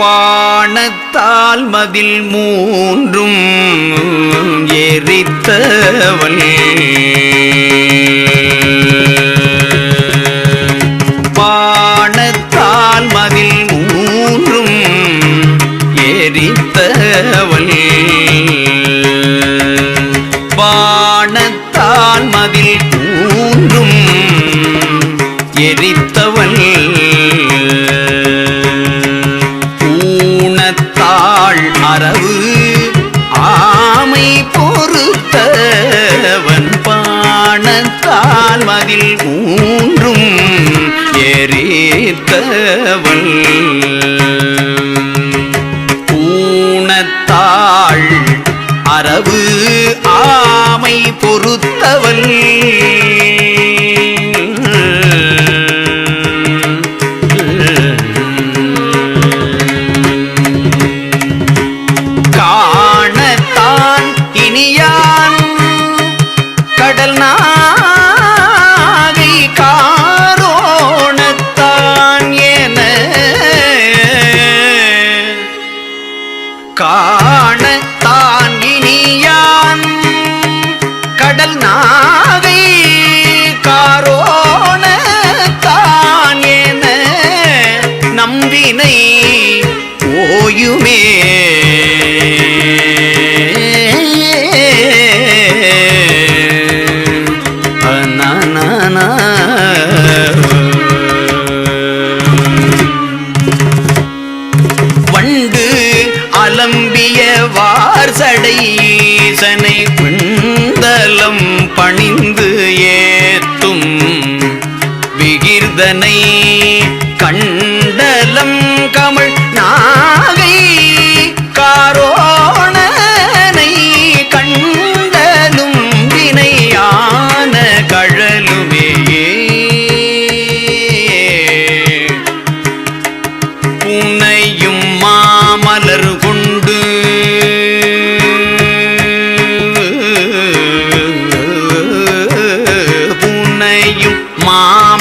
பாணத்தால் மதில் மூன்றும் எரித்தவள் கடல் நாகை காரோணத்தான் என காணத்தான் இனியான். கடல் நம்பினை ஓயுமே.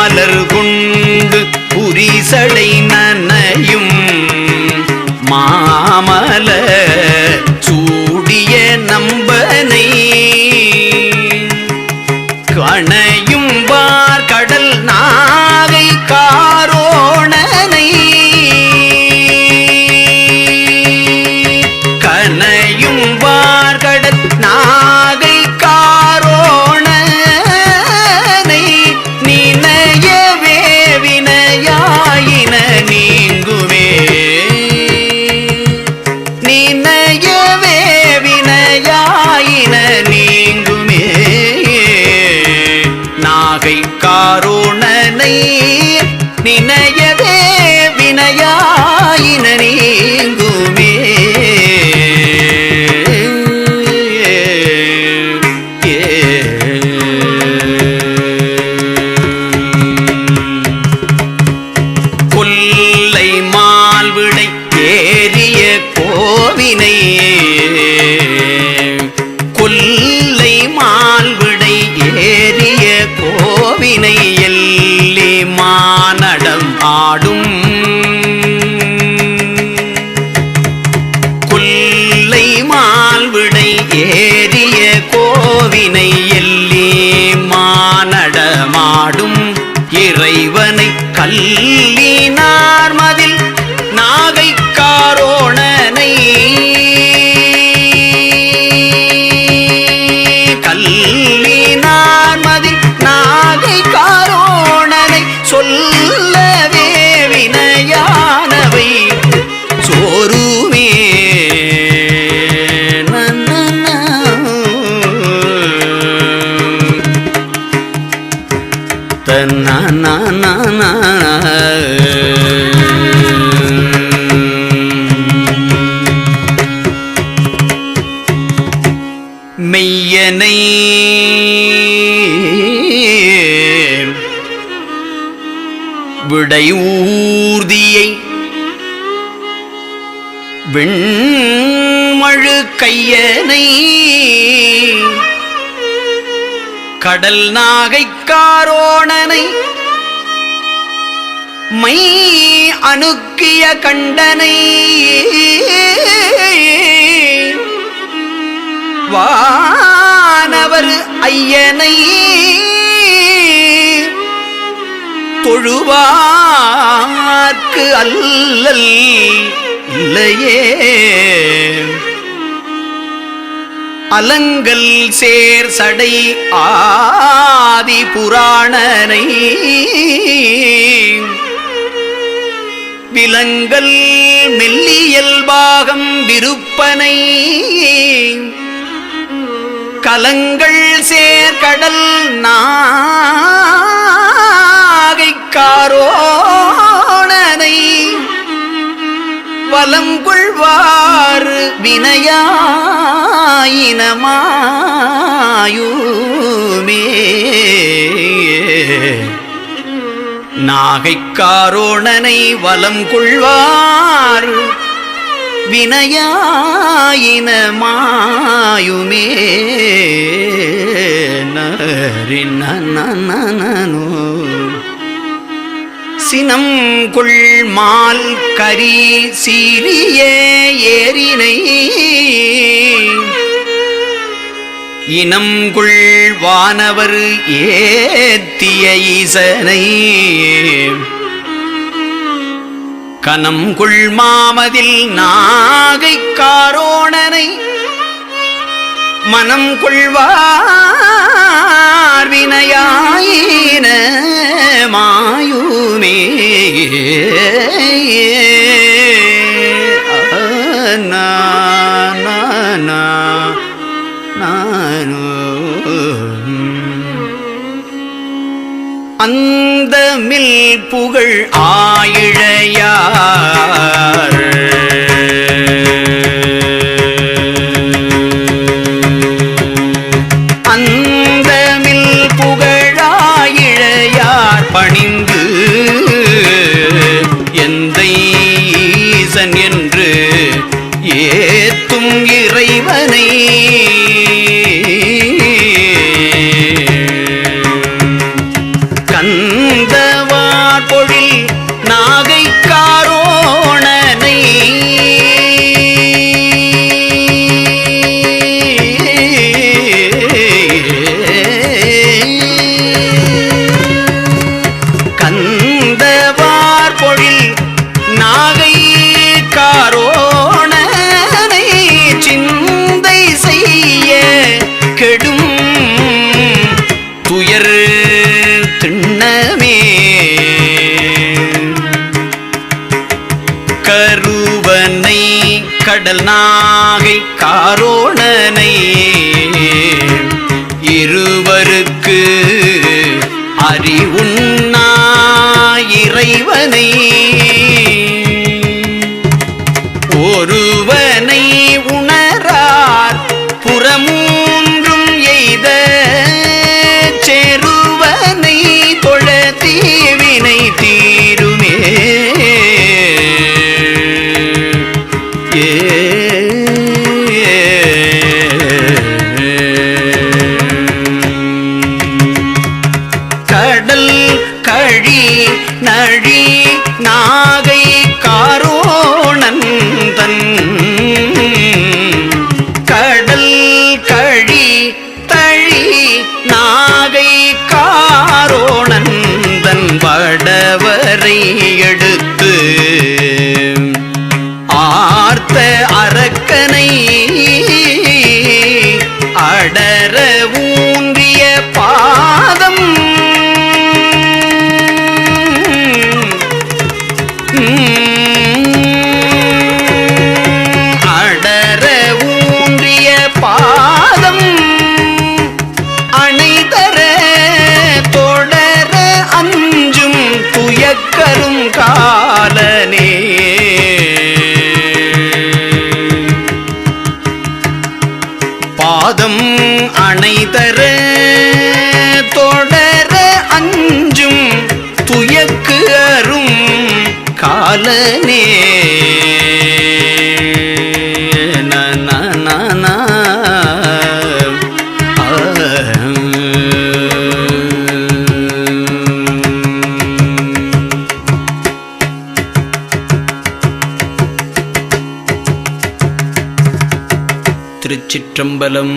மலர் கொண்டு புரிசடை நனையும் மாமல சூடிய நம்பனை. கணையும் வார் கடல் Nagai காரோணனை நீங்குமே. ¡Gracias! na na na na மெய்யனை விடை ஊர்தியை கையனை கடல் நாகைக்காரோணனை மை அணுக்கிய கண்டனை வானவர் ஐயனை தொழுவார்க்கு அல்லல் இல்லையே. அலங்கல் சேர் சடை ஆதி புராணனை. விலங்கல் மெல்லியல் பாகம் விருப்பனை. கலங்கள் சேர்கடல் நாகைக்காரோ. வலங்கொள்வார் வினையாயினமாயுமே. நாகைக்காரோணனை வலம் கொள்வார் வினையாயினமாயுமே நரினோ சினம் கொள் மால் கரி சீரிய ஏரினை. இனம் கொள் வானவர் ஏத்திய ஈசனை. கனம் கொள் மாமதில் நாகைக் காரோணனை. மனம் கொள்வார் வினையாயின மாயுமே. நா, அந்த மில் புகழ் ஆயிழையா. அறிவுண்ணா பாதம் அணைதர தொடர அஞ்சும் துயக்கு அரும் காலனே. சிற்றம்பலம்